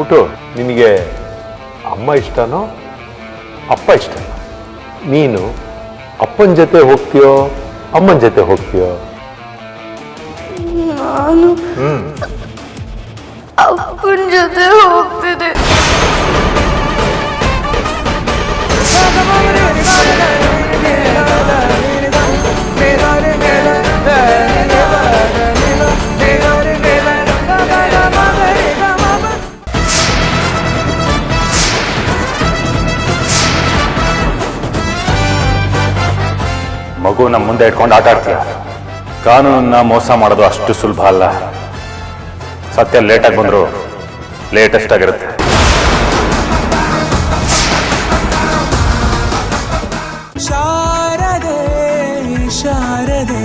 ಪುಟು ನಿನಗೆ ಅಮ್ಮ ಇಷ್ಟನೋ ಅಪ್ಪ ಇಷ್ಟನೋ? ನೀನು ಅಪ್ಪನ ಜೊತೆ ಹೋಗ್ತೀಯೋ ಅಮ್ಮನ ಜೊತೆ ಹೋಗ್ತೀಯೋ? ನಾನು ಅಪ್ಪನ ಜೊತೆ ಮಗು ನಮ್ಮ ಮುಂದೆ ಇಟ್ಕೊಂಡು ಆಟ ಆಡ್ತೀಯ? ಕಾನೂನನ್ನ ಮೋಸ ಮಾಡೋದು ಅಷ್ಟು ಸುಲಭ ಅಲ್ಲ. ಸತ್ಯ ಲೇಟಾಗಿ ಬಂದರು ಲೇಟೆಸ್ಟ್ ಆಗಿರುತ್ತೆ. ಶಾರದೆ ಶಾರದೆ